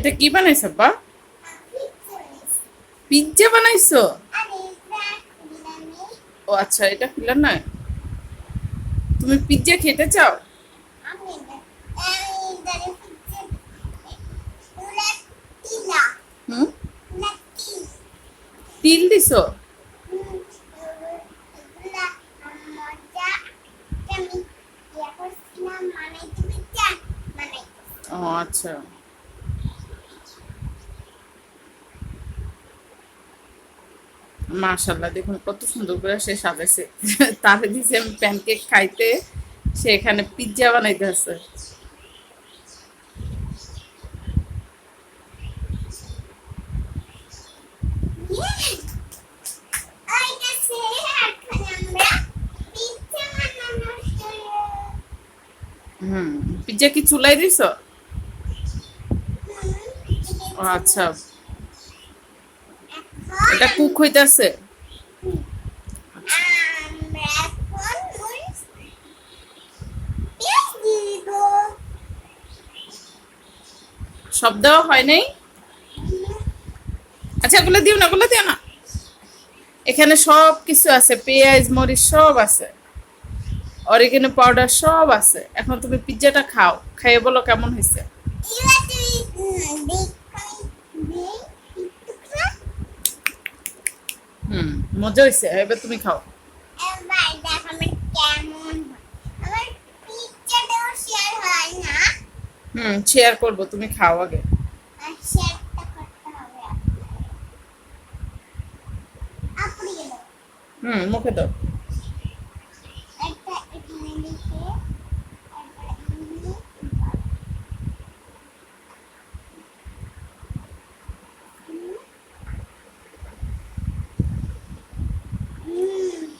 এটা কি বানাইছো বা পিজ্জা বানাইছো? ও আচ্ছা এটা ফিলার নয় তুমি পিজ্জা খেতে চাও? তিল দিছো? ও আচ্ছা। মাশাল্লাহ দেখুন কত সুন্দর করে সে সাজাইছে। তারে দিছে আমি প্যানকেক খাইতে, সে এখানে পিজ্জা বানাইতে আছে। হুম পিজ্জা কি চুলাই দিছো? আচ্ছা। এটা কুক হইতাছে। সব দেওয়া হয় নাই? আচ্ছা এগুলো দিও না, এগুলো দিও না। এখানে সব কিছু আছে, পেঁয়াজ, মরিচ সব আছে। অরিগেনো পাউডার সব আছে। এখন তুমি পিজ্জাটা খাও, খাইয়ে বলো কেমন হয়েছে হুম মজা হয়েছে এবার তুমি খাও। হুম শেয়ার করব তুমি খাও আগে। হুম মুখে দাও একটা এখানে লিখে তারপরে এখানে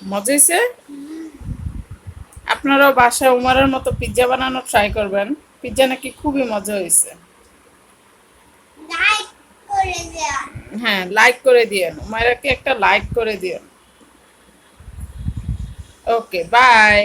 মজা হয়েছে? আপনারাও বাসায় উমারের মতো পিৎজা বানানো ট্রাই করবেন। পিৎজা নাকি খুবই মজা হয়েছে। হ্যাঁ লাইক করে দিয়েন। উমারাকে একটা লাইক করে দিয়েন। Okay bye